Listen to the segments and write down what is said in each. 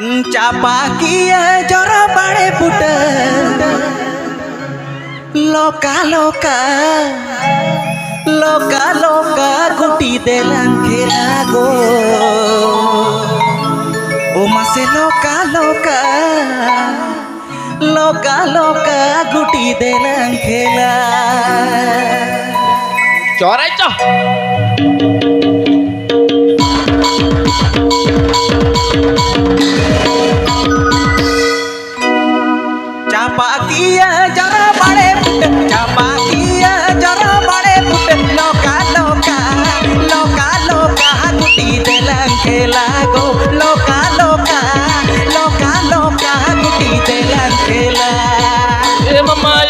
চাপা কিয়ে জর বাড়ে ফুট লোকা লোকা লোকা লোকা গুটি দেলাম খেলা গো। ও মাসে লোকা লোকা লোকা লোকা গুটি দেলাম খেলা চড়াই চ। লোকা লোকা লোকা লোকা গুটি দেলাম খেলা এ mamayo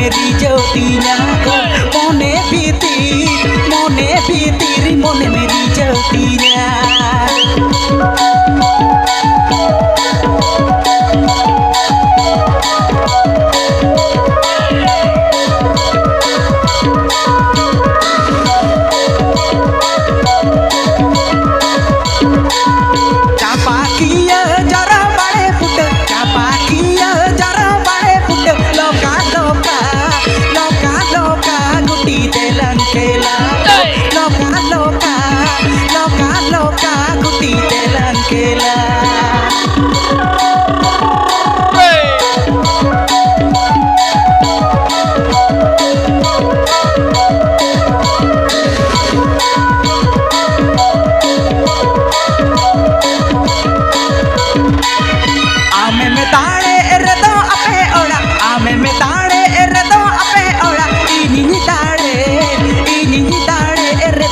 Mone meri jyotinya ko Mone pitir Mone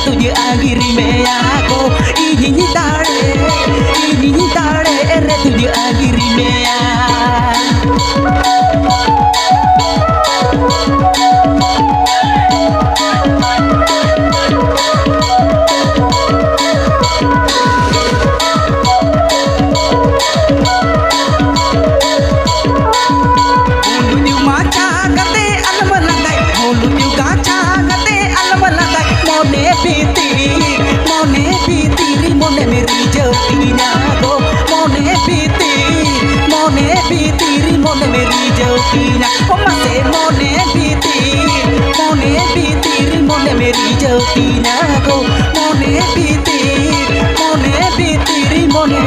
ತುಜೆ ಆಗಿರಿ ಮೇಯಾಕೋ ಈ ತಾಳೆ ಈ ತಾಳೆ ಎರೆ ತುಜೆ ಆಗಿರಿ ಮೇಯಾ jautina Oma se mone pitiri Mone pitiri Mone meri jautina go Mone pitiri Mone pitiri Mone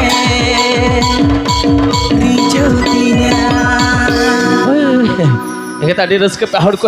meri jautina Ini tadi rezeki pahar ku